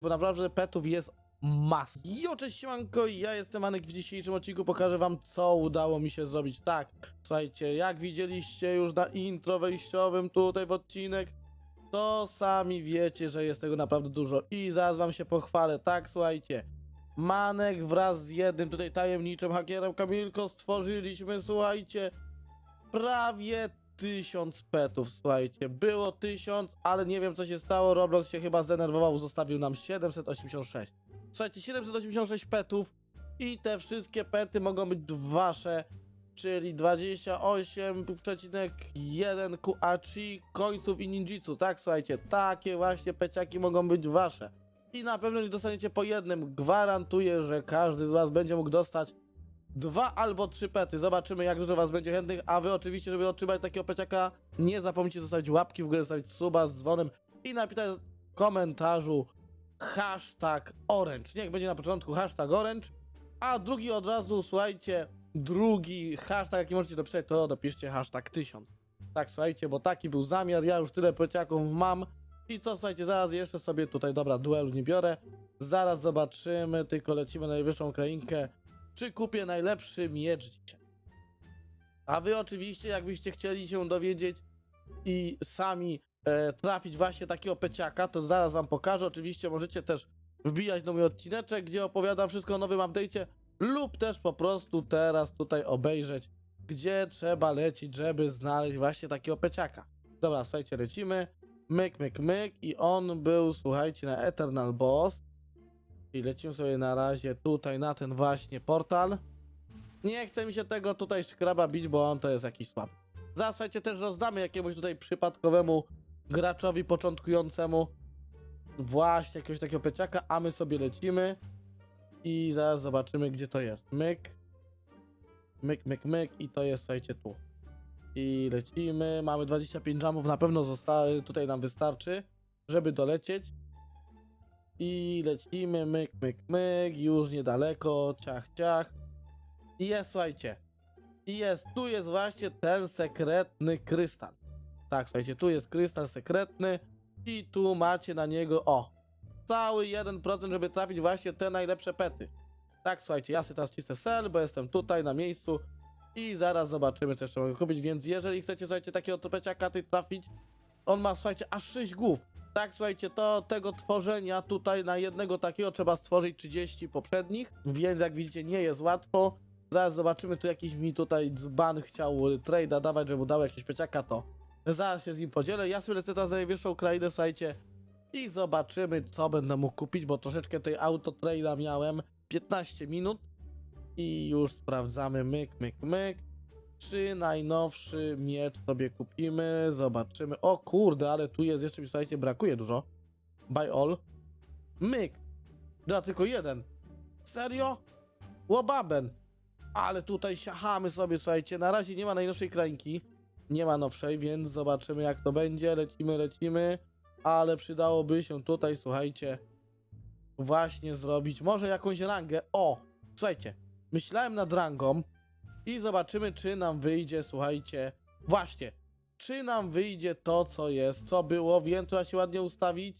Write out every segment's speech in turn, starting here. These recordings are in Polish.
bo naprawdę petów jest mas. Jo, cześć siemanko, ja jestem Anek, w dzisiejszym odcinku pokażę wam, co udało mi się zrobić. Tak, słuchajcie, jak widzieliście już na intro wejściowym tutaj w odcinek, to sami wiecie, że jest tego naprawdę dużo i zaraz wam się pochwalę. Tak, słuchajcie, Manek wraz z jednym tutaj tajemniczym hakierem Kamilko stworzyliśmy, słuchajcie, prawie tysiąc petów, słuchajcie. Było tysiąc, ale nie wiem co się stało. Roblox się chyba zdenerwował, zostawił nam 786. Słuchajcie, 786 petów i te wszystkie pety mogą być wasze, czyli 28,1 QACI, końców i ninjitsu. Tak, słuchajcie, takie właśnie peciaki mogą być wasze. I na pewno nie dostaniecie po jednym. Gwarantuję, że każdy z was będzie mógł dostać dwa albo trzy pety. Zobaczymy, jak dużo was będzie chętnych. A wy oczywiście, żeby otrzymać takiego peciaka, nie zapomnijcie zostawić łapki w górę, zostawić suba z dzwonem i napisać w komentarzu hashtag orange. Niech będzie na początku hashtag orange, a drugi od razu, słuchajcie, drugi hashtag, jaki możecie dopisać, to dopiszcie hashtag 1000. Tak, słuchajcie, bo taki był zamiar. Ja już tyle peciaków mam. I co, słuchajcie, zaraz jeszcze sobie tutaj, dobra, duelu nie biorę. Zaraz zobaczymy, tylko lecimy na najwyższą krainkę czy kupię najlepszy miecz dzisiaj. A wy oczywiście, jakbyście chcieli się dowiedzieć i sami e, trafić właśnie takiego peciaka, to zaraz wam pokażę. Oczywiście możecie też wbijać do mój odcineczek, gdzie opowiadam wszystko o nowym update'cie, lub też po prostu teraz tutaj obejrzeć, gdzie trzeba lecieć, żeby znaleźć właśnie takiego peciaka. Dobra, słuchajcie, lecimy. Myk, myk, myk i on był, słuchajcie, na Eternal Boss. I lecimy sobie na razie tutaj na ten właśnie portal. Nie chce mi się tego tutaj szkraba bić, bo on to jest jakiś słaby. Zaraz słuchajcie, też rozdamy jakiemuś tutaj przypadkowemu graczowi początkującemu właśnie jakiegoś takiego peciaka, a my sobie lecimy i zaraz zobaczymy gdzie to jest. Myk, myk, myk, myk i to jest słuchajcie tu. I lecimy, mamy 25 jamów, na pewno tutaj nam wystarczy, żeby dolecieć. I lecimy, myk, myk, myk, już niedaleko, ciach, ciach. I jest, słuchajcie. I jest, tu jest właśnie ten sekretny krystal. Tak, słuchajcie, tu jest krystal sekretny i tu macie na niego, o, cały 1%, żeby trafić właśnie te najlepsze pety. Tak, słuchajcie, ja sobie teraz cisnę sel, bo jestem tutaj na miejscu i zaraz zobaczymy, co jeszcze mogę kupić, więc jeżeli chcecie, słuchajcie, takiego topeciaka ty trafić, on ma, słuchajcie, aż 6 głów. Tak, słuchajcie, to tego tworzenia tutaj na jednego takiego trzeba stworzyć 30 poprzednich, więc jak widzicie nie jest łatwo. Zaraz zobaczymy, tu jakiś mi tutaj dzban chciał y, trade'a dawać, żeby mu dał jakieś peciaka, to zaraz się z nim podzielę. Ja sobie lecę teraz na najwyższą krainę, słuchajcie, i zobaczymy, co będę mógł kupić, bo troszeczkę tej auto trade'a miałem, 15 minut i już sprawdzamy, myk, myk, myk. Czy najnowszy miecz sobie kupimy? Zobaczymy. O kurde, ale tu jest jeszcze mi słuchajcie, brakuje dużo. Buy all. Myk. Da tylko jeden. Serio? Łobaben. Ale tutaj siachamy sobie, słuchajcie. Na razie nie ma najnowszej krańki. Nie ma nowszej, więc zobaczymy jak to będzie. Lecimy, lecimy. Ale przydałoby się tutaj, słuchajcie, właśnie zrobić może jakąś rangę. O, słuchajcie. Myślałem nad rangą, i zobaczymy, czy nam wyjdzie, słuchajcie, właśnie, czy nam wyjdzie to, co jest, co było, wiem, trzeba się ładnie ustawić.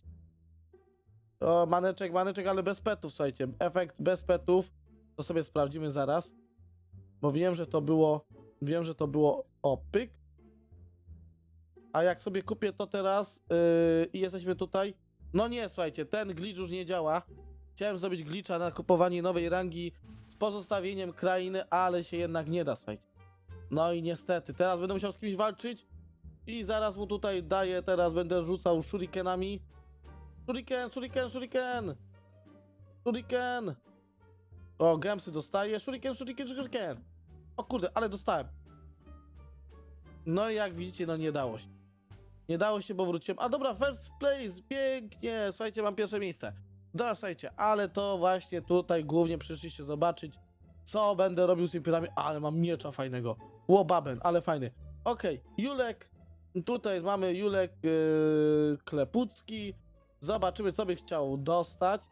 O, maneczek, maneczek, ale bez petów, słuchajcie, efekt bez petów, to sobie sprawdzimy zaraz, bo wiem, że to było, wiem, że to było opyk, a jak sobie kupię to teraz yy, i jesteśmy tutaj, no nie, słuchajcie, ten glitch już nie działa, chciałem zrobić glitcha na kupowanie nowej rangi pozostawieniem krainy, ale się jednak nie da, słuchajcie. No i niestety, teraz będę musiał z kimś walczyć i zaraz mu tutaj daję, teraz będę rzucał shurikenami. Shuriken, shuriken, shuriken! Shuriken! O, gemsy dostaję, shuriken, shuriken, shuriken! O kurde, ale dostałem. No i jak widzicie, no nie dało się. Nie dało się, bo wróciłem. A dobra, first place, pięknie! Słuchajcie, mam pierwsze miejsce. Dobra, słuchajcie, ale to właśnie tutaj głównie przyszliście zobaczyć, co będę robił z impietami, ale mam miecza fajnego. Łobaben, ale fajny. Okej, Julek, tutaj mamy Julek yy, Klepucki. Zobaczymy, co by chciał dostać.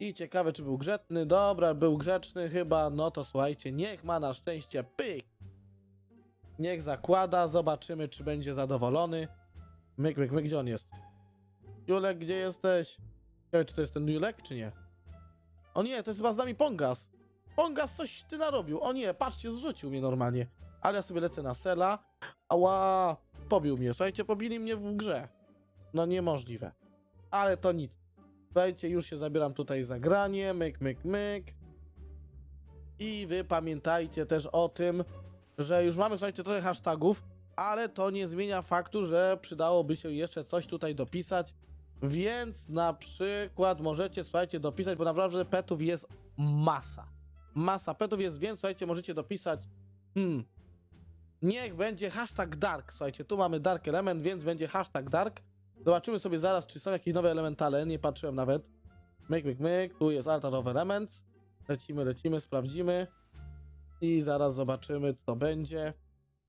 I ciekawe, czy był grzeczny. Dobra, był grzeczny chyba. No to słuchajcie, niech ma na szczęście pyk. Niech zakłada, zobaczymy, czy będzie zadowolony. Myk, myk, myk, gdzie on jest? Julek, gdzie jesteś? Ciekawe, czy to jest ten Julek, czy nie? O nie, to jest chyba z nami Pongas. Pongas coś ty narobił. O nie, patrzcie, zrzucił mnie normalnie. Ale ja sobie lecę na sela. Ała, pobił mnie. Słuchajcie, pobili mnie w grze. No niemożliwe. Ale to nic. Słuchajcie, już się zabieram tutaj za granie. Myk, myk, myk. I wy pamiętajcie też o tym, że już mamy, słuchajcie, trochę hashtagów, ale to nie zmienia faktu, że przydałoby się jeszcze coś tutaj dopisać. Więc na przykład możecie, słuchajcie, dopisać, bo naprawdę petów jest masa. Masa petów jest, więc słuchajcie, możecie dopisać. Hmm. Niech będzie hashtag dark. Słuchajcie, tu mamy dark element, więc będzie hashtag dark. Zobaczymy sobie zaraz, czy są jakieś nowe elementale. Nie patrzyłem nawet. Myk, myk, myk. Tu jest altar of elements. Lecimy, lecimy, sprawdzimy. I zaraz zobaczymy, co będzie.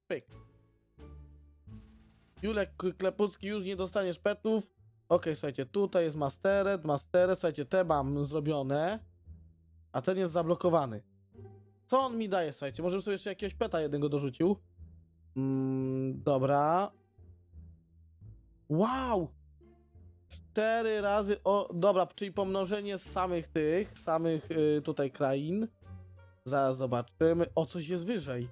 Pyk. Julek Klepucki, już nie dostaniesz petów. Okej, słuchajcie, tutaj jest mastered, mastered, słuchajcie, te mam zrobione, a ten jest zablokowany. Co on mi daje, słuchajcie? Może bym sobie jeszcze jakiegoś peta jednego dorzucił. Mm, dobra. Wow! Cztery razy, o, dobra, czyli pomnożenie samych tych, samych y, tutaj krain. Zaraz zobaczymy. O, coś jest wyżej.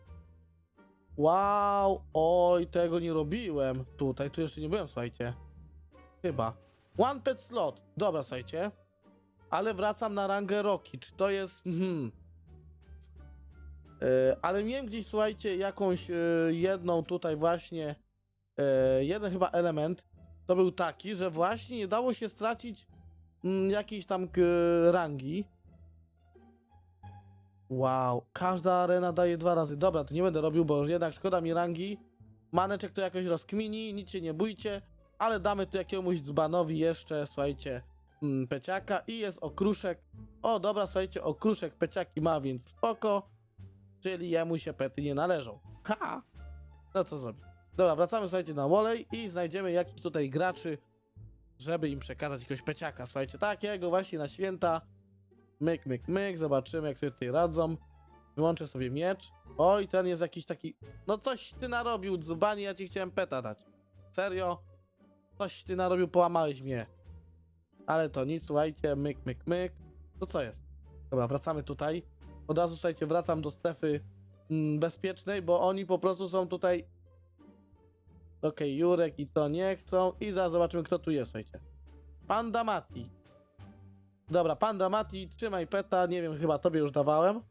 Wow! Oj, tego nie robiłem. Tutaj, tu jeszcze nie byłem, słuchajcie. Chyba. One pet slot. Dobra, słuchajcie. Ale wracam na rangę Rocky. Czy to jest. Hmm. E, ale miałem gdzieś, słuchajcie, jakąś e, jedną tutaj właśnie. E, jeden chyba element. To był taki, że właśnie nie dało się stracić mm, jakiejś tam rangi. Wow, każda arena daje dwa razy. Dobra, to nie będę robił, bo już jednak szkoda mi rangi. Maneczek to jakoś rozkmini, nic się nie bójcie. Ale damy tu jakiemuś dzbanowi jeszcze, słuchajcie, mm, peciaka i jest okruszek. O, dobra, słuchajcie, okruszek peciaki ma, więc spoko. Czyli jemu się pety nie należą. Ha! No co zrobić? Dobra, wracamy, słuchajcie, na Wolej i znajdziemy jakichś tutaj graczy, żeby im przekazać jakiegoś peciaka, słuchajcie, takiego właśnie na święta. Myk, myk, myk, zobaczymy jak sobie tutaj radzą. Wyłączę sobie miecz. Oj, ten jest jakiś taki... No coś ty narobił, dzbani, ja ci chciałem peta dać. Serio? Coś ty narobił, połamałeś mnie. Ale to nic, słuchajcie, myk, myk, myk. To co jest? Dobra, wracamy tutaj. Od razu, słuchajcie, wracam do strefy mm, bezpiecznej, bo oni po prostu są tutaj... Okej, Jurek i to nie chcą. I zaraz zobaczymy, kto tu jest, słuchajcie. Panda Mati. Dobra, Panda Mati, trzymaj peta. Nie wiem, chyba tobie już dawałem.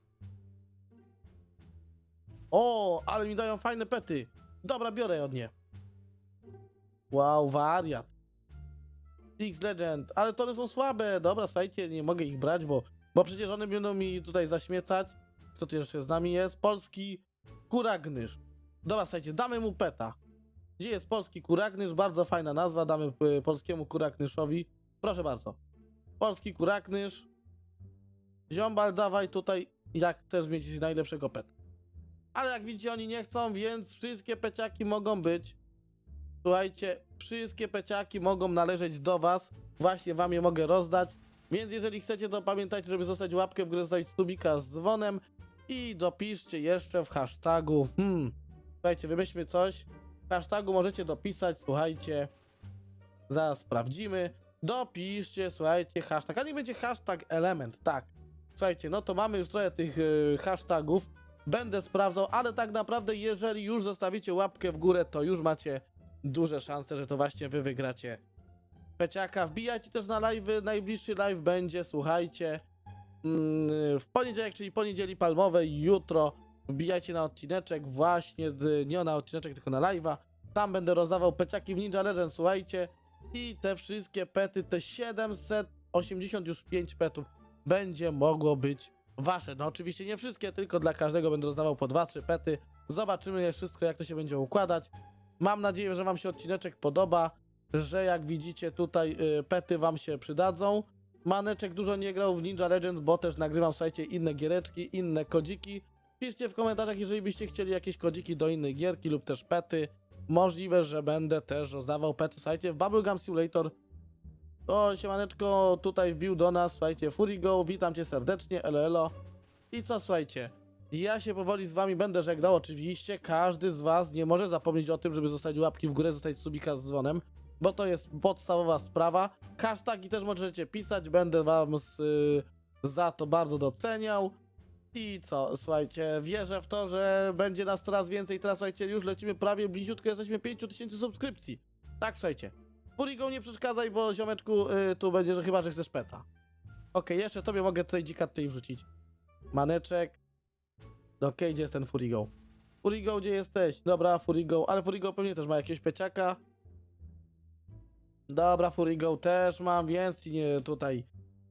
O, ale mi dają fajne pety. Dobra, biorę od nie. Wow, wariat. X Legend, ale to one są słabe. Dobra, słuchajcie, nie mogę ich brać, bo, bo przecież one będą mi tutaj zaśmiecać. Kto tu jeszcze z nami jest? Polski Kuragnysz. Dobra, słuchajcie, damy mu peta. Gdzie jest polski Kuragnysz? Bardzo fajna nazwa, damy y, polskiemu Kuragnyszowi. Proszę bardzo. Polski Kuraknysz. Ziombal, dawaj tutaj, jak chcesz mieć najlepszego peta. Ale jak widzicie, oni nie chcą, więc wszystkie peciaki mogą być Słuchajcie, wszystkie peciaki mogą należeć do was. Właśnie wam je mogę rozdać. Więc jeżeli chcecie, to pamiętajcie, żeby zostać łapkę w górę, zostawić stubika z dzwonem i dopiszcie jeszcze w hashtagu. Hmm. Słuchajcie, wymyślmy coś. W hashtagu możecie dopisać, słuchajcie. Zaraz sprawdzimy. Dopiszcie, słuchajcie, hashtag. A nie będzie hashtag element, tak. Słuchajcie, no to mamy już trochę tych yy, hashtagów. Będę sprawdzał, ale tak naprawdę, jeżeli już zostawicie łapkę w górę, to już macie duże szanse, że to właśnie wy wygracie Peciaka. Wbijajcie też na live, najbliższy live będzie, słuchajcie, mm, w poniedziałek, czyli poniedzieli palmowej, jutro wbijajcie na odcineczek właśnie, nie na odcineczek, tylko na live'a. Tam będę rozdawał peciaki w Ninja Legend, słuchajcie. I te wszystkie pety, te 780 już 5 petów będzie mogło być wasze. No oczywiście nie wszystkie, tylko dla każdego będę rozdawał po 2-3 pety. Zobaczymy je wszystko, jak to się będzie układać. Mam nadzieję, że Wam się odcineczek podoba, że jak widzicie tutaj y, pety Wam się przydadzą. Maneczek dużo nie grał w Ninja Legends, bo też nagrywam, słuchajcie, inne giereczki, inne kodziki. Piszcie w komentarzach, jeżeli byście chcieli jakieś kodziki do innej gierki lub też pety. Możliwe, że będę też rozdawał pety. Słuchajcie, w Bubblegum Simulator to siemaneczko tutaj wbił do nas, słuchajcie, Furigo, witam cię serdecznie, elo elo. I co, słuchajcie, ja się powoli z wami będę żegnał, oczywiście, każdy z was nie może zapomnieć o tym, żeby zostawić łapki w górę, zostawić subika z dzwonem, bo to jest podstawowa sprawa. Hashtagi też możecie pisać, będę wam z, y, za to bardzo doceniał. I co, słuchajcie, wierzę w to, że będzie nas coraz więcej. Teraz słuchajcie, już lecimy prawie bliziutko, jesteśmy 5000 subskrypcji. Tak, słuchajcie. Furigo nie przeszkadzaj, bo ziomeczku, y, tu będzie, że chyba, że chcesz peta. Okej, jeszcze tobie mogę tutaj dzika tutaj wrzucić. Maneczek. Okej, gdzie jest ten Furigo? Furigo, gdzie jesteś? Dobra, Furigo, ale Furigo pewnie też ma jakiegoś peciaka. Dobra, Furigo też mam, więc ci nie tutaj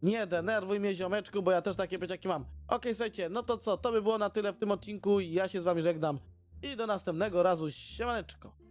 nie denerwuj mnie ziomeczku, bo ja też takie peciaki mam. Okej, słuchajcie, no to co, to by było na tyle w tym odcinku. Ja się z wami żegnam i do następnego razu, siemaneczko.